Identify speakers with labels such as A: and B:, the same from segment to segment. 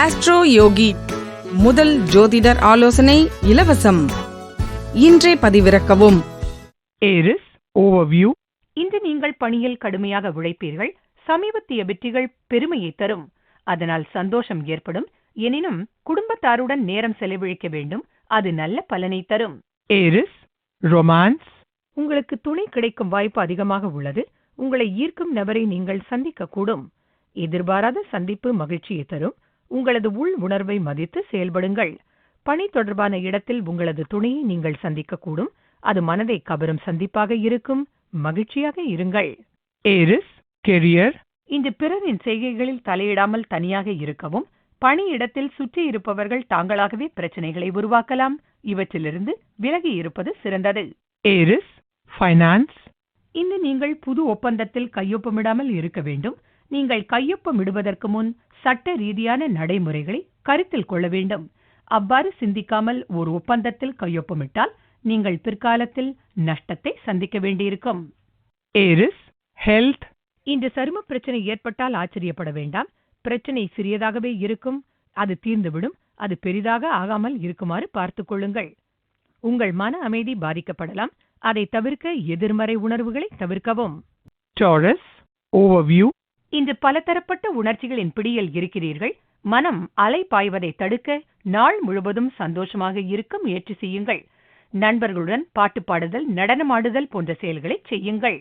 A: Astro யோகி முதல் ஜோதிடர் ஆலோசனை இலவசம். இன்றே பதிவிறக்கவும்.
B: ஏரிஸ் ஓவர்வியூ
C: இன்று நீங்கள் பணியில் கடுமையாக உழைப்பீர்கள் சமீபத்திய வெற்றிகள் பெருமையை தரும். அதனால் சந்தோஷம் ஏற்படும் எனினும் குடும்பத்தாருடன் நேரம் செலவழிக்க வேண்டும் அது நல்ல பலனை தரும்.
B: ஏரிஸ் ரொமான்ஸ்
C: உங்களுக்கு துணை கிடைக்கும் வாய்ப்பு அதிகமாக உள்ளது உங்களை ஈர்க்கும் நபரை நீங்கள் சந்திக்கக்கூடும். எதிர்பாராத சந்திப்பு மகிழ்ச்சியை தரும் உங்களது உள் உணர்வை மதித்து செயல்படுங்கள். பணி தொடர்பான இடத்தில் உங்களது துணையை நீங்கள் சந்திக்கக்கூடும். அது மனதை கவரும் சந்திப்பாக இருக்கும். மகிழ்ச்சியாக இருங்கள்.
B: ஏரிஸ் கெரியர்
C: இன்று பிறரின் செய்கைகளில் தலையிடாமல் தனியாக இருக்கவும் பணியிடத்தில் சுற்றி இருப்பவர்கள் தாங்களாகவே பிரச்சனைகளை உருவாக்கலாம். இவற்றிலிருந்து விலகி இருப்பது சிறந்தது.
B: ஏரிஸ் ஃபைனான்ஸ்
C: இன்று நீங்கள் புது ஒப்பந்தத்தில் கையொப்பமிடாமல் இருக்க வேண்டும். நீங்கள் கையொப்பமிடுவதற்கு முன் சட்ட ரீதியான நடைமுறைகளை கருத்தில் கொள்ள வேண்டும். அவ்வாறு சிந்திக்காமல் ஒரு ஒப்பந்தத்தில் கையொப்பமிட்டால் நீங்கள் பிற்காலத்தில் நஷ்டத்தை சந்திக்க வேண்டியிருக்கும்.
B: ஏரிஸ் ஹெல்த்
C: இன்று சரும பிரச்சனை ஏற்பட்டால் ஆச்சரியப்பட வேண்டாம். பிரச்சனை சிறியதாகவே இருக்கும். அது தீர்ந்துவிடும். அது பெரிதாக ஆகாமல் இருக்குமாறு பார்த்துக் கொள்ளுங்கள். உங்கள் மன அமைதி பாதிக்கப்படலாம். அதை தவிர்க்க எதிர்மறை உணர்வுகளை தவிர்க்கவும்.
B: டாரஸ் ஓவர்வியூ
C: இன்று பலதரப்பட்ட உணர்ச்சிகளின் பிடியில் இருக்கிறீர்கள். மனம் அலை பாய்வதை தடுக்க நாள் முழுவதும் சந்தோஷமாக இருக்க முயற்சி செய்யுங்கள். நண்பர்களுடன் பாட்டு பாடுதல் நடனமாடுதல் போன்ற செயல்களை செய்யுங்கள்.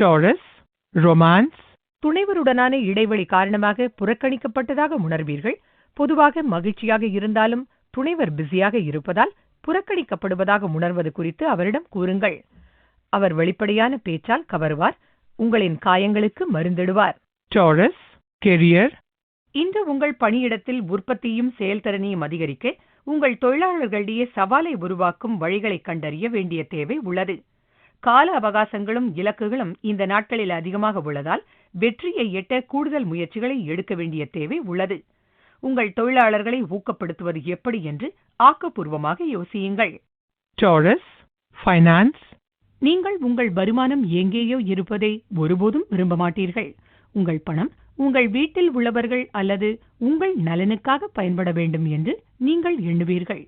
B: டாரஸ் ரொமான்ஸ்
C: துணைவருடனான இடைவெளி காரணமாக புறக்கணிக்கப்பட்டதாக உணர்வீர்கள். பொதுவாக மகிழ்ச்சியாக இருந்தாலும் துணைவர் பிஸியாக இருப்பதால் புறக்கணிக்கப்படுவதாக உணர்வது குறித்து அவரிடம் கூறுங்கள். அவர் வெளிப்படையான பேச்சால் கவருவார். உங்களின் காயங்களுக்கு மருந்திடுவார்.
B: டாரஸ் கெரியர்
C: இன்று உங்கள் பணியிடத்தில் உற்பத்தியும் செயல்திறனையும் அதிகரிக்க உங்கள் தொழிலாளர்களிடையே சவாலை உருவாக்கும் வழிகளை கண்டறிய வேண்டிய தேவை உள்ளது. கால அவகாசங்களும் இலக்குகளும் இந்த நாட்களில் அதிகமாக உள்ளதால் வெற்றியை எட்ட கூடுதல் முயற்சிகளை எடுக்க வேண்டிய தேவை உள்ளது. உங்கள் தொழிலாளர்களை ஊக்கப்படுத்துவது எப்படி என்று ஆக்கப்பூர்வமாக யோசியுங்கள்.
B: டாரஸ் ஃபைனான்ஸ்
C: நீங்கள் உங்கள் வருமானம் எங்கேயோ இருப்பதை ஒருபோதும் விரும்ப மாட்டீர்கள். உங்கள் பணம் உங்கள் வீட்டில் உள்ளவர்கள் அல்லது உங்கள் நலனுக்காக பயன்பட வேண்டும் என்று நீங்கள் எண்ணுவீர்கள்.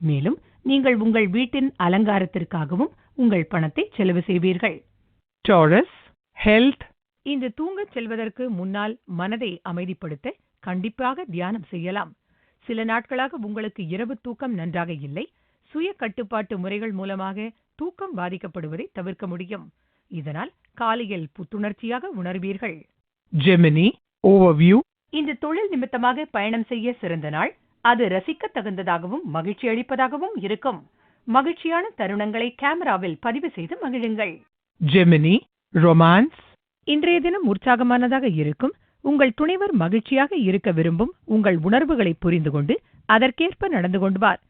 C: மேலும் நீங்கள் உங்கள் வீட்டின் அலங்காரத்திற்காகவும் உங்கள் பணத்தை செலவு செய்வீர்கள்.
B: டாரஸ் ஹெல்த்
C: இன்று தூங்கச் செல்வதற்கு முன்னால் மனதை அமைதிப்படுத்த கண்டிப்பாக தியானம் செய்யலாம். சில நாட்களாக உங்களுக்கு இரவு தூக்கம் நன்றாக இல்லை. சுய கட்டுப்பாட்டு முறைகள் மூலமாக தூக்கம் பாதிக்கப்படுவதை தவிர்க்க முடியும். இதனால் காலையில் புத்துணர்ச்சியாக உணர்வீர்கள்.
B: ஜெமினி ஓவர்வியூ
C: இன்று தொழில் நிமித்தமாக பயணம் செய்ய சிறந்த நாள். அது ரசிக்கத் தகுந்ததாகவும் மகிழ்ச்சி அளிப்பதாகவும் இருக்கும். மகிழ்ச்சியான தருணங்களை கேமராவில் பதிவு செய்து மகிழுங்கள்.
B: ஜெமினி ரொமான்ஸ்
C: இன்றைய தினம் உற்சாகமானதாக இருக்கும். உங்கள் துணைவர் மகிழ்ச்சியாக இருக்க விரும்பும் உங்கள் உணர்வுகளை புரிந்து கொண்டு அதற்கேற்ப நடந்து கொண்டுவார்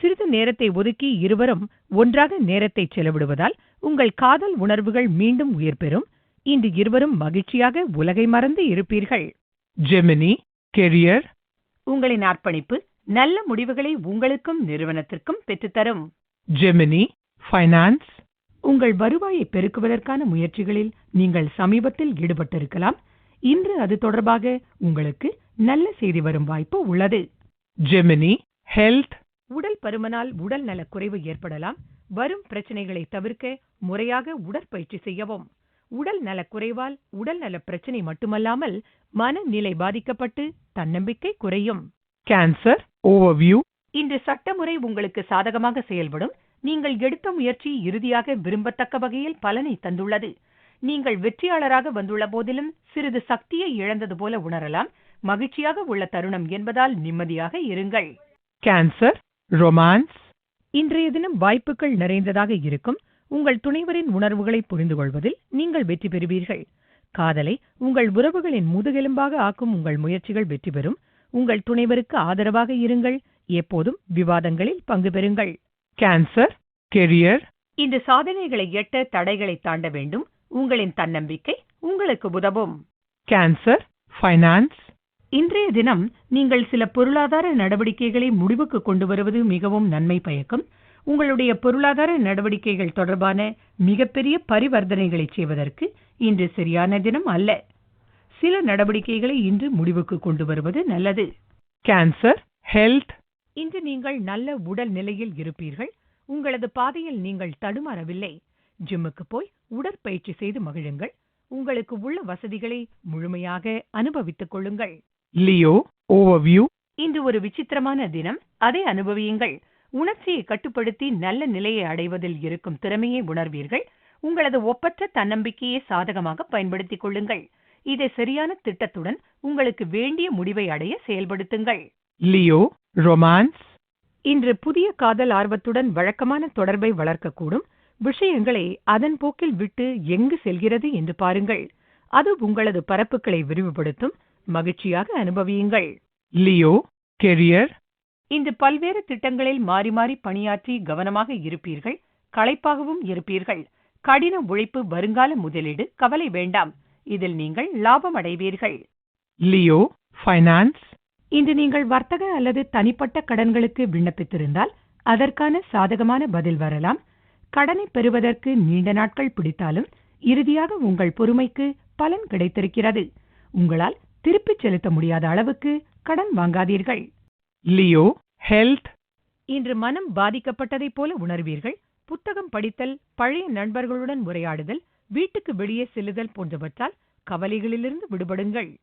C: சிறிது நேரத்தை ஒதுக்கி இருவரும் ஒன்றாக நேரத்தை செலவிடுவதால் உங்கள் காதல் உணர்வுகள் மீண்டும் உயிர் பெறும். இன்று இருவரும் மகிழ்ச்சியாக உலகை மறந்து இருப்பீர்கள்.
B: ஜெமினி கெரியர்
C: உங்களின் அர்ப்பணிப்பு நல்ல முடிவுகளை உங்களுக்கும் நிறுவனத்திற்கும் பெற்றுத்தரும்.
B: ஜெமினி ஃபைனான்ஸ்
C: உங்கள் வருவாயை பெருக்குவதற்கான முயற்சிகளில் நீங்கள் சமீபத்தில் ஈடுபட்டிருக்கலாம். இன்று அது தொடர்பாக உங்களுக்கு நல்ல செய்தி வரும் வாய்ப்பு உள்ளது.
B: ஜெமினி ஹெல்த்
C: உடல் பருமனால் உடல் நலக் குறைவு ஏற்படலாம். வரும் பிரச்சனைகளை தவிர்க்க முறையாக உடற்பயிற்சி செய்யவும். உடல் நலக் குறைவால் உடல் நலப் பிரச்சனை மட்டுமல்லாமல் மனநிலை பாதிக்கப்பட்டு தன்னம்பிக்கை குறையும்.
B: கேன்சர் ஓவர்வியூ
C: இன்று சட்டமுறை உங்களுக்கு சாதகமாக செயல்படும். நீங்கள் எடுத்த முயற்சி இறுதியாக விரும்பத்தக்க வகையில் பலனை தந்துள்ளது. நீங்கள் வெற்றியாளராக வந்துள்ள போதிலும் சிறிது சக்தியை இழந்தது போல உணரலாம். மகிழ்ச்சியாக உள்ள தருணம் என்பதால் நிம்மதியாக இருங்கள்.
B: கேன்சர் ரொமான்ஸ்
C: இன்றைய தினம் வாய்ப்புகள் நிறைந்ததாக இருக்கும். உங்கள் துணைவரின் உணர்வுகளை புரிந்து கொள்வதில் நீங்கள் வெற்றி பெறுவீர்கள். காதலை உங்கள் உறவுகளின் முதுகெலும்பாக ஆக்கும் உங்கள் முயற்சிகள் வெற்றி பெறும். உங்கள் துணைவருக்கு ஆதரவாக இருங்கள். எப்போதும் விவாதங்களில் பங்கு பெறுங்கள்.
B: கேன்சர் கெரியர்
C: இந்த சாதனைகளை எட்ட தடைகளை தாண்ட வேண்டும். உங்களின் தன்னம்பிக்கை உங்களுக்கு உதவும்.
B: கேன்சர் ஃபைனான்ஸ்
C: இன்றைய தினம் நீங்கள் சில பொருளாதார நடவடிக்கைகளை முடிவுக்கு கொண்டு வருவது மிகவும் நன்மை பயக்கும். உங்களுடைய பொருளாதார நடவடிக்கைகள் தொடர்பான மிகப்பெரிய பரிவர்த்தனைகளை செய்வதற்கு இன்று சரியான தினம் அல்ல. சில நடவடிக்கைகளை இன்று முடிவுக்கு கொண்டு வருவது நல்லது.
B: Cancer, health,
C: இன்று நீங்கள் நல்ல உடல் நிலையில் இருப்பீர்கள். உங்களது பாதையில் நீங்கள் தடுமாறவில்லை. ஜிம்முக்கு போய் உடற்பயிற்சி செய்து மகிழுங்கள். உங்களுக்கு உள்ள வசதிகளை முழுமையாக அனுபவித்துக் கொள்ளுங்கள்.
B: Leo, overview,
C: இன்று ஒரு விசித்திரமான தினம். அதை அனுபவியுங்கள். உணர்ச்சியை கட்டுப்படுத்தி நல்ல நிலையை அடைவதில் இருக்கும் திறமையை உணர்வீர்கள். உங்களது ஒப்பற்ற தன்னம்பிக்கையை சாதகமாக பயன்படுத்திக் கொள்ளுங்கள். இதை சரியான திட்டத்துடன் உங்களுக்கு வேண்டிய முடிவை அடைய செயல்படுத்துங்கள்.
B: Leo, romance,
C: இன்று புதிய காதல் ஆர்வத்துடன் வழக்கமான தொடர்பை வளர்க்கக்கூடும். விஷயங்களை அதன் போக்கில் விட்டு எங்கு செல்கிறது என்று பாருங்கள். அது உங்களது பரப்புகளை விரிவுபடுத்தும். மகிழ்ச்சியாக அனுபவியுங்கள்.
B: Leo, career,
C: இன்று பல்வேறு திட்டங்களில் மாறி மாறி பணியாற்றி கவனமாக இருப்பீர்கள் களைப்பாகவும் இருப்பீர்கள். கடின உழைப்பு வருங்கால முதலீடு கவலை வேண்டாம். இதில் நீங்கள் லாபம் அடைவீர்கள்.
B: Leo, finance,
C: இன்று நீங்கள் வர்த்தக அல்லது தனிப்பட்ட கடன்களுக்கு விண்ணப்பித்திருந்தால் அதற்கான சாதகமான பதில் வரலாம். கடனை பெறுவதற்கு நீண்ட நாட்கள் பிடித்தாலும் இறுதியாக உங்கள் பொறுமைக்கு பலன் கிடைத்திருக்கிறது. உங்களால் திருப்பிச் செலுத்த முடியாத அளவுக்கு கடன் வாங்காதீர்கள்.
B: Leo, health,
C: இன்று மனம் பாதிக்கப்பட்டதைப் போல உணர்வீர்கள். புத்தகம் படித்தல் பழைய நண்பர்களுடன் உரையாடுதல் வீட்டுக்கு வெளியே செல்லுதல் போன்றவற்றால் கவலைகளிலிருந்து விடுபடுங்கள்.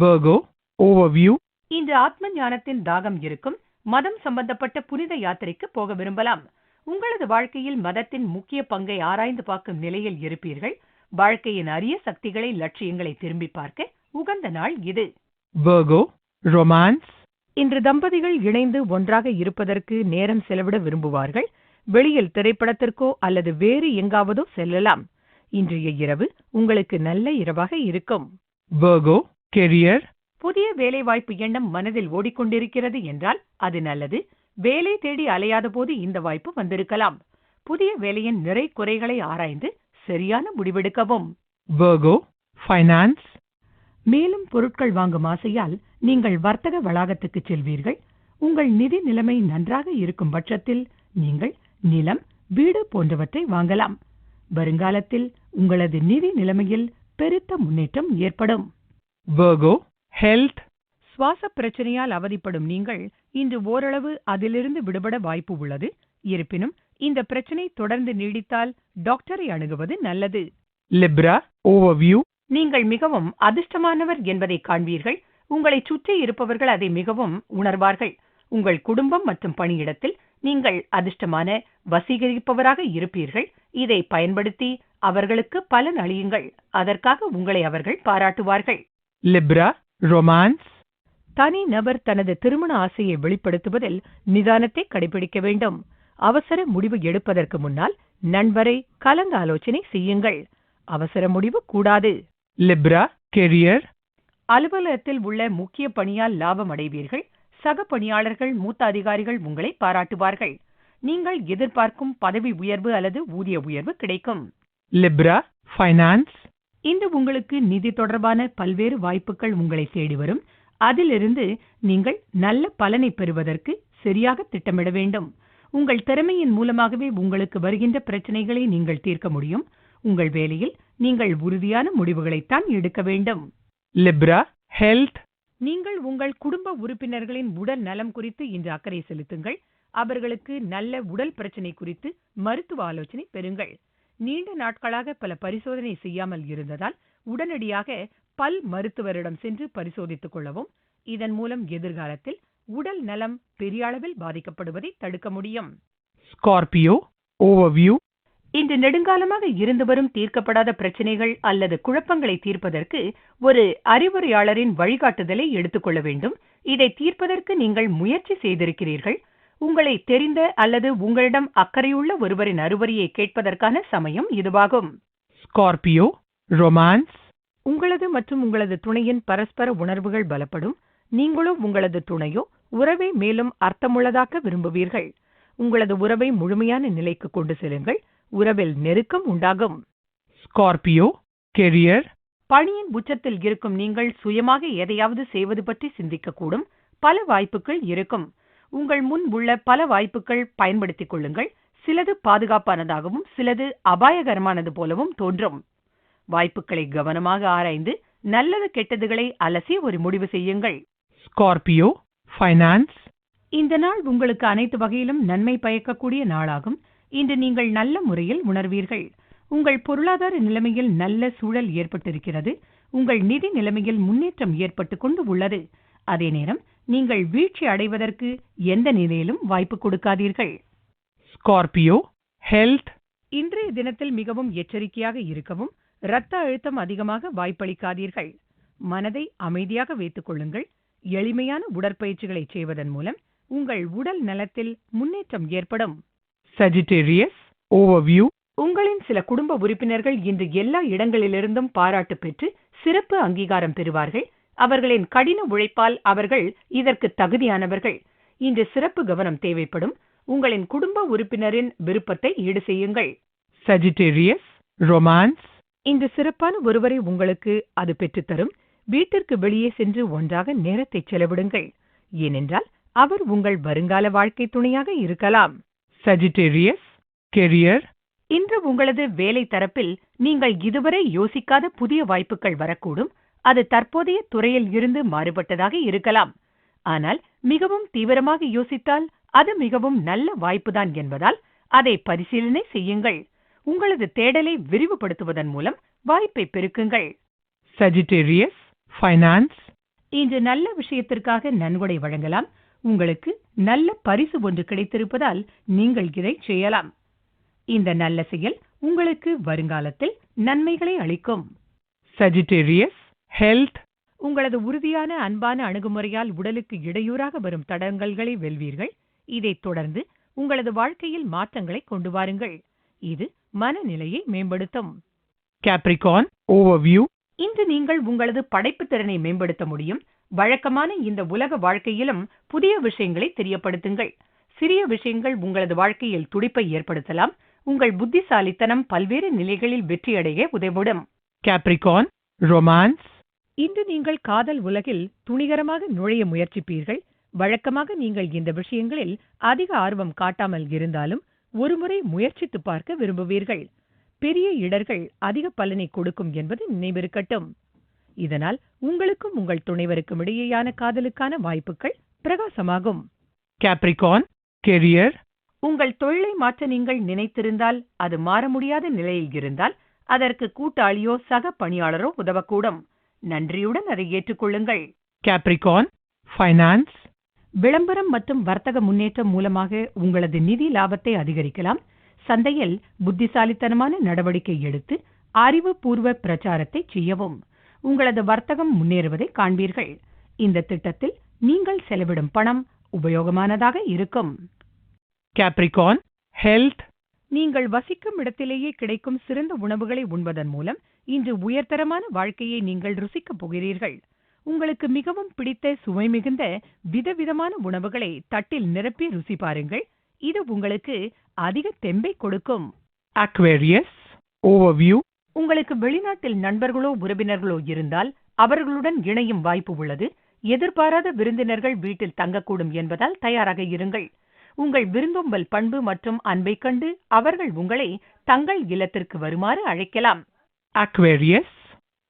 B: Virgo, overview,
C: இன்று ஆத்ம ஞானத்தின் தாகம் இருக்கும் மதம் சம்பந்தப்பட்ட புனித யாத்திரைக்கு போக விரும்பலாம். உங்களது வாழ்க்கையில் மதத்தின் முக்கிய பங்கை ஆராய்ந்து பார்க்கும் நிலையில் இருப்பீர்கள். வாழ்க்கையின் அரிய சக்திகளை லட்சியங்களை திரும்பி பார்க்க உகந்த நாள் இது.
B: Romance,
C: இன்று தம்பதிகள் இணைந்து ஒன்றாக இருப்பதற்கு நேரம் செலவிட விரும்புவார்கள். வெளியில் திரைப்படத்திற்கோ அல்லது வேறு எங்காவதோ செல்லலாம். இன்றைய இரவு உங்களுக்கு நல்ல இரவாக இருக்கும்.
B: Virgo, career,
C: புதிய வேலைவாய்ப்பு எண்ணம் மனதில் ஓடிக்கொண்டிருக்கிறது என்றால் அது நல்லது. வேலை தேடி அலையாத போது இந்த வாய்ப்பு வந்திருக்கலாம். புதிய வேலையின் நிறை குறைகளை ஆராய்ந்து சரியான முடிவெடுக்கவும்.
B: Virgo, finance,
C: மேலும் பொருட்கள் வாங்கும் ஆசையால் நீங்கள் வர்த்தக வளாகத்துக்கு செல்வீர்கள். உங்கள் நிதி நிலைமை நன்றாக இருக்கும் பட்சத்தில் நீங்கள் நிலம் வீடு போன்றவற்றை வாங்கலாம். வருங்காலத்தில் உங்களது நிதி நிலைமையில் பெருத்த முன்னேற்றம் ஏற்படும்.
B: Virgo, health,
C: சுவாச பிரச்சனையால் அவதிப்படும் நீங்கள் இன்று ஓரளவு அதிலிருந்து விடுபட வாய்ப்பு உள்ளது. இருப்பினும் இந்த பிரச்சனை தொடர்ந்து நீடித்தால் டாக்டரை அணுகுவது நல்லது.
B: Libra, overview,
C: நீங்கள் மிகவும் அதிர்ஷ்டமானவர் என்பதை காண்பீர்கள். உங்களை சுற்றி இருப்பவர்கள் அதை மிகவும் உணர்வார்கள். உங்கள் குடும்பம் மற்றும் பணியிடத்தில் நீங்கள் அதிர்ஷ்டமான வசீகரிப்பவராக இருப்பீர்கள். இதை பயன்படுத்தி அவர்களுக்கு பலன் அளியுங்கள். அதற்காக உங்களை அவர்கள் பாராட்டுவார்கள்.
B: Libra, romance,
C: தனி நபர் தனது திருமண ஆசையை வெளிப்படுத்துவதில் நிதானத்தை கடைபிடிக்க வேண்டும். அவசர முடிவு எடுப்பதற்கு முன்னால் நண்பரை கலந்து ஆலோசனை செய்யுங்கள். அவசர முடிவு கூடாது.
B: Libra, career,
C: அலுவலகத்தில் உள்ள முக்கிய பணியால் லாபம் அடைவீர்கள். சக பணியாளர்கள் மூத்த அதிகாரிகள் உங்களை பாராட்டுவார்கள். நீங்கள் எதிர்பார்க்கும் பதவி உயர்வு அல்லது ஊதிய உயர்வு கிடைக்கும்.
B: Libra, finance,
C: இன்று உங்களுக்கு நிதி தொடர்பான பல்வேறு வாய்ப்புகள் உங்களை தேடி வரும். அதிலிருந்து நீங்கள் நல்ல பலனை பெறுவதற்கு சரியாக திட்டமிட வேண்டும். உங்கள் திறமையின் மூலமாகவே உங்களுக்கு வருகின்ற பிரச்சனைகளை நீங்கள் தீர்க்க முடியும். உங்கள் வேலையில் நீங்கள் உறுதியான முடிவுகளைத்தான் எடுக்க வேண்டும்.
B: Libra, health,
C: நீங்கள் உங்கள் குடும்ப உறுப்பினர்களின் உடல் நலம் குறித்து இன்று அக்கறை செலுத்துங்கள். அவர்களுக்கு நல்ல உடல் பிரச்சனை குறித்து மருத்துவ ஆலோசனை பெறுங்கள். நீண்ட நாட்களாக பல பரிசோதனை செய்யாமல் இருந்ததால் உடனடியாக பல் மருத்துவரிடம் சென்று பரிசோதித்துக் கொள்ளவும். இதன் மூலம் எதிர்காலத்தில் உடல் நலம் பெரிய அளவில் பாதிக்கப்படுவதை தடுக்க முடியும்.
B: Scorpio, overview,
C: இன்று நெடுங்காலமாக இருந்து வரும் தீர்க்கப்படாத பிரச்சனைகள் அல்லது குழப்பங்களை தீர்ப்பதற்கு ஒரு அறிவுரையாளரின் வழிகாட்டுதலை எடுத்துக்கொள்ள வேண்டும். இதை தீர்ப்பதற்கு நீங்கள் முயற்சி செய்திருக்கிறீர்கள். உங்களை தெரிந்த அல்லது உங்களிடம் அக்கறையுள்ள ஒருவரின் அறிவுரையை கேட்பதற்கான சமயம் இதுவாகும்.
B: Scorpio, romance,
C: உங்களது மற்றும் உங்களது துணையின் பரஸ்பர உணர்வுகள் பலப்படும். நீங்களோ உங்களது துணையோ உறவை மேலும் அர்த்தமுள்ளதாக்க விரும்புவீர்கள். உங்களது உறவை முழுமையான நிலைக்கு கொண்டு செல்லுங்கள். உறவில் நெருக்கம் உண்டாகும்.
B: ஸ்கார்பியோ கெரியர்
C: பணியின் உச்சத்தில் இருக்கும் நீங்கள் சுயமாக எதையாவது செய்வது பற்றி சிந்திக்கக்கூடும். பல வாய்ப்புகள் இருக்கும். உங்கள் முன் உள்ள பல வாய்ப்புகள் பயன்படுத்திக் கொள்ளுங்கள். சிலது பாதுகாப்பானதாகவும் சிலது அபாயகரமானது போலவும் தோன்றும். வாய்ப்புகளை கவனமாக ஆராய்ந்து நல்லது கெட்டதுகளை அலசி ஒரு முடிவு செய்யுங்கள்.
B: ஸ்கார்பியோ finance,
C: இந்த நாள் உங்களுக்கு அனைத்து வகையிலும் நன்மை பயக்கக்கூடிய நாளாகும். இன்று நீங்கள் நல்ல முறையில் உணர்வீர்கள். உங்கள் பொருளாதார நிலைமையில் நல்ல சூழல் ஏற்பட்டிருக்கிறது. உங்கள் நிதி நிலைமையில் முன்னேற்றம் ஏற்பட்டு கொண்டு உள்ளது. அதே நேரம் நீங்கள் வீழ்ச்சி அடைவதற்கு எந்த நிலையிலும் வாய்ப்பு கொடுக்காதீர்கள்.
B: Scorpio, health,
C: இன்றைய தினத்தில் மிகவும் எச்சரிக்கையாக இருக்கவும் இரத்த அழுத்தம் அதிகமாக வாய்ப்பளிக்காதீர்கள். மனதை அமைதியாக வைத்துக் கொள்ளுங்கள். எளிமையான உடற்பயிற்சிகளை செய்வதன் மூலம் உங்கள் உடல் நலத்தில் முன்னேற்றம் ஏற்படும்.
B: Sagittarius, overview,
C: உங்களின் சில குடும்ப உறுப்பினர்கள் இன்று எல்லா இடங்களிலிருந்தும் பாராட்டு பெற்று சிறப்பு அங்கீகாரம் பெறுவார்கள். அவர்களின் கடின உழைப்பால் அவர்கள் இதற்கு தகுதியானவர்கள். இன்று சிறப்பு கவனம் தேவைப்படும். உங்களின் குடும்ப உறுப்பினரின் விருப்பத்தை ஈடு செய்யுங்கள்.
B: Sagittarius, romance,
C: இந்த சிறப்பான ஒருவரை உங்களுக்கு அது பெற்றுத்தரும் வீட்டிற்கு வெளியே சென்று ஒன்றாக நேரத்தை செலவிடுங்கள். ஏனென்றால் அவர் உங்கள் வருங்கால வாழ்க்கை துணையாக இருக்கலாம்.
B: Sagittarius, career,
C: இன்று உங்களது வேலை தரப்பில் நீங்கள் இதுவரை யோசிக்காத புதிய வாய்ப்புகள் வரக்கூடும். அது தற்போதைய துறையில் இருந்து மாறுபட்டதாக இருக்கலாம். ஆனால் மிகவும் தீவிரமாக யோசித்தால் அது மிகவும் நல்ல வாய்ப்புதான் என்பதால் அதை பரிசீலனை செய்யுங்கள். உங்களது தேடலை விரிவுபடுத்துவதன் மூலம் வாய்ப்பை பெருக்குங்கள்.
B: Sagittarius, finance,
C: இன்று நல்ல விஷயத்திற்காக நன்கொடை வழங்கலாம். உங்களுக்கு நல்ல பரிசு ஒன்று கிடைத்திருப்பதால் நீங்கள் இதை செய்யலாம். இந்த நல்ல செயல் உங்களுக்கு வருங்காலத்தில் நன்மைகளை அளிக்கும்.
B: Sagittarius, health,
C: உங்களது உறுதியான அன்பான அணுகுமுறையால் உடலுக்கு இடையூறாக வரும் தடங்கல்களை வெல்வீர்கள். இதைத் தொடர்ந்து உங்களது வாழ்க்கையில் மாற்றங்களை கொண்டு வாருங்கள். இது மனநிலையை மேம்படுத்தும்.
B: Capricorn, overview,
C: இன்று நீங்கள் உங்களது படைப்புத் திறனை மேம்படுத்த முடியும். வழக்கமான இந்த உலக வாழ்க்கையிலும் புதிய விஷயங்களை தெரியப்படுத்துங்கள். சிறிய விஷயங்கள் உங்களது வாழ்க்கையில் துடிப்பை ஏற்படுத்தலாம். உங்கள் புத்திசாலித்தனம் பல்வேறு நிலைகளில் வெற்றியடைய உதவிடும்.
B: Capricorn, romance,
C: இன்று நீங்கள் காதல் உலகில் துணிகரமாக நுழைய முயற்சிப்பீர்கள். வழக்கமாக நீங்கள் இந்த விஷயங்களில் அதிக ஆர்வம் காட்டாமல் இருந்தாலும் ஒருமுறை முயற்சித்து பார்க்க விரும்புவீர்கள். பெரிய இடர்கள் அதிக பலனை கொடுக்கும் என்பது நினைவிருக்கட்டும். இதனால் உங்களுக்கும் உங்கள் துணைவருக்கும் இடையேயான காதலுக்கான வாய்ப்புகள் பிரகாசமாகும்.
B: Capricorn, career,
C: உங்கள் தொழிலை மாற்ற நீங்கள் நினைத்திருந்தால் அது மாற முடியாத நிலையில் இருந்தால் அதற்கு கூட்டாளியோ சக பணியாளரோ உதவக்கூடும். நன்றியுடன் அதை ஏற்றுக்கொள்ளுங்கள்.
B: Capricorn, finance,
C: விளம்பரம் மற்றும் வர்த்தக முன்னேற்றம் மூலமாக உங்களது நிதி லாபத்தை அதிகரிக்கலாம். சந்தையில் புத்திசாலித்தனமான நடவடிக்கை எடுத்து அறிவுபூர்வ பிரச்சாரத்தை செய்யவும். உங்களது வர்த்தகம் முன்னேறுவதை காண்பீர்கள். இந்த திட்டத்தில் நீங்கள் செலவிடும் பணம் உபயோகமானதாக இருக்கும்.
B: Capricorn, health,
C: நீங்கள் வசிக்கும் இடத்திலேயே கிடைக்கும் சிறந்த உணவுகளை உண்பதன் மூலம் இன்று உயர்தரமான வாழ்க்கையை நீங்கள் ருசிக்கப் போகிறீர்கள். உங்களுக்கு மிகவும் பிடித்த சுவை மிகுந்த விதவிதமான உணவுகளை தட்டில் நிரப்பி ருசி பாருங்கள். இது உங்களுக்கு அதிக தெம்பை கொடுக்கும்.
B: Overview,
C: உங்களுக்கு வெளிநாட்டில் நண்பர்களோ உறவினர்களோ இருந்தால் அவர்களுடன் இணையும் வாய்ப்பு உள்ளது. எதிர்பாராத விருந்தினர்கள் வீட்டில் தங்கக்கூடும் என்பதால் தயாராக இருங்கள். உங்கள் விருந்தோம்பல் பண்பு மற்றும் அன்பைக் கண்டு அவர்கள் உங்களை தங்கள் இல்லத்திற்கு வருமாறு அழைக்கலாம்.
B: Aquarius,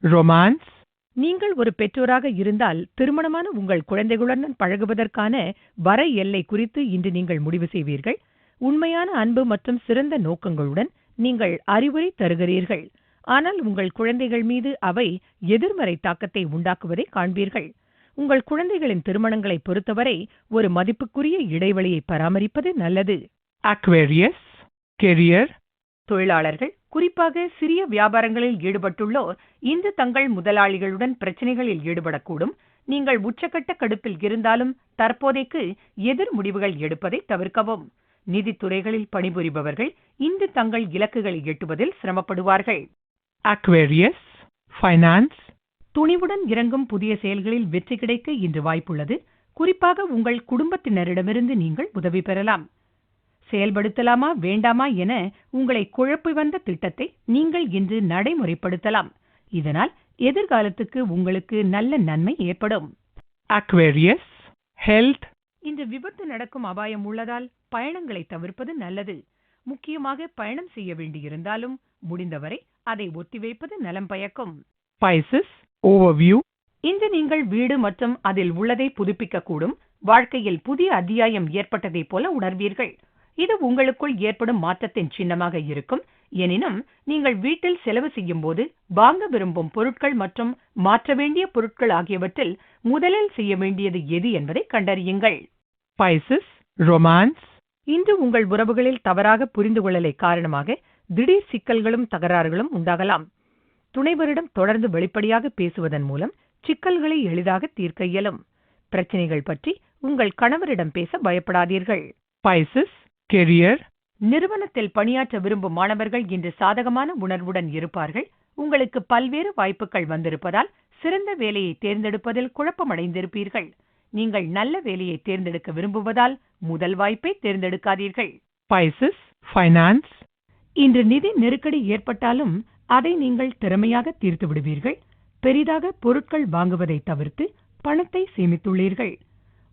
B: romance,
C: நீங்கள் ஒரு பெற்றோராக இருந்தால் திருமணமான உங்கள் குழந்தைகளுடன் பழகுவதற்கான வர எல்லை குறித்து இன்று நீங்கள் முடிவு செய்வீர்கள். உண்மையான அன்பு மற்றும் சிறந்த நோக்கங்களுடன் நீங்கள் அறிவுரை தருகிறீர்கள். ஆனால் உங்கள் குழந்தைகள் மீது அவை எதிர்மறை தாக்கத்தை உண்டாக்குவதை காண்பீர்கள். உங்கள் குழந்தைகளின் திருமணங்களை பொறுத்தவரை ஒரு மதிப்புக்குரிய இடைவெளியை பராமரிப்பது நல்லது.
B: Aquarius, career,
C: தொழிலாளர்கள் குறிப்பாக சிறிய வியாபாரங்களில் ஈடுபட்டுள்ளோர் இன்று தங்கள் முதலாளிகளுடன் பிரச்சனைகளில் ஈடுபடக்கூடும். நீங்கள் உச்சக்கட்ட கடுப்பில் இருந்தாலும் தற்போதைக்கு எதிர் முடிவுகள் எடுப்பதை தவிர்க்கவும். நிதித்துறைகளில் பணிபுரிபவர்கள் இன்று தங்கள் இலக்குகளை எட்டுவதில் சிரமப்படுவார்கள்.
B: Aquarius, finance,
C: துணிவுடன் இறங்கும் புதிய செயல்களில் வெற்றி கிடைக்க இன்று வாய்ப்புள்ளது. குறிப்பாக உங்கள் குடும்பத்தினரிடமிருந்து நீங்கள் உதவி பெறலாம். செயல்படுத்தலாமா வேண்டாமா என உங்களை குழப்பி வந்த திட்டத்தை நீங்கள் இன்று நடைமுறைப்படுத்தலாம். இதனால் எதிர்காலத்துக்கு உங்களுக்கு நல்ல நன்மை ஏற்படும்.
B: Aquarius, health,
C: இன்று விபத்து நடக்கும் அபாயம் உள்ளதால் பயணங்களை தவிர்ப்பது நல்லது. முக்கியமாக பயணம் செய்ய வேண்டியிருந்தாலும் முடிந்தவரை அதை ஒத்திவைப்பது நலம் பயக்கும்.
B: பைசஸ் ஓவர்வியூ
C: இன்று நீங்கள் வீடு மற்றும் அதில் உள்ளதை புதுப்பிக்க கூடும் வாழ்க்கையில் புதிய அத்தியாயம் ஏற்பட்டதைப் போல உணர்வீர்கள். இது உங்களுக்குள் ஏற்படும் மாற்றத்தின் சின்னமாக இருக்கும். எனினும் நீங்கள் வீட்டில் செலவு செய்யும் போது வாங்க விரும்பும் பொருட்கள் மற்றும் மாற்ற வேண்டிய பொருட்கள் ஆகியவற்றில் முதலில் செய்ய வேண்டியது எது என்பதை கண்டறியுங்கள்.
B: பைசஸ் ரொமான்ஸ்
C: இன்று உங்கள் உறவுகளில் தவறாக புரிந்து கொள்ளலை காரணமாக திடீர் சிக்கல்களும் தகராறுகளும் உண்டாகலாம். துணைவரிடம் தொடர்ந்து வெளிப்படையாக பேசுவதன் மூலம் சிக்கல்களை எளிதாக தீர்க்க இயலும். பிரச்சனைகள் பற்றி உங்கள் கணவரிடம் பேச பயப்படாதீர்கள்.
B: Pisces, career,
C: நிறுவனத்தில் பணியாற்ற விரும்பும் மாணவர்கள் இன்று சாதகமான உணர்வுடன் இருப்பார்கள். உங்களுக்கு பல்வேறு வாய்ப்புகள் வந்திருப்பதால் சிறந்த வேலையை தேர்ந்தெடுப்பதில் குழப்பமடைந்திருப்பீர்கள். நீங்கள் நல்ல வேலையை தேர்ந்தெடுக்க விரும்புவதால் முதல் வாய்ப்பை தேர்ந்தெடுக்காதீர்கள்.
B: Pisces, finance,
C: இன்று நிதி நெருக்கடி ஏற்பட்டாலும் அதை நீங்கள் திறமையாக தீர்த்து விடுவீர்கள். பெரிதாக பொருட்கள் வாங்குவதை தவிர்த்து பணத்தை சேமித்துள்ளீர்கள்.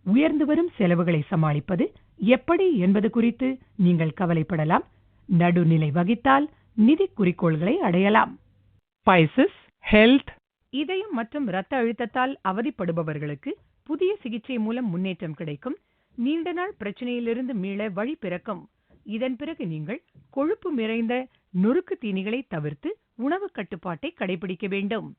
C: உயர்ந்து வரும் செலவுகளை சமாளிப்பது எப்படி என்பது குறித்து நீங்கள் கவலைப்படலாம். நடுநிலை வகித்தால் நிதி குறிக்கோள்களை அடையலாம்.
B: Pisces, health,
C: இதயம் மற்றும் இரத்த அழுத்தத்தால் அவதிப்படுபவர்களுக்கு புதிய சிகிச்சை மூலம் முன்னேற்றம் கிடைக்கும். நீண்ட நாள் பிரச்சனையிலிருந்து மீள வழி பிறக்கும். இதன் பிறகு நீங்கள் கொழுப்பு நிறைந்த நொறுக்கு தீனிகளை தவிர்த்து உணவு கட்டுப்பாட்டை கடைபிடிக்க வேண்டும்.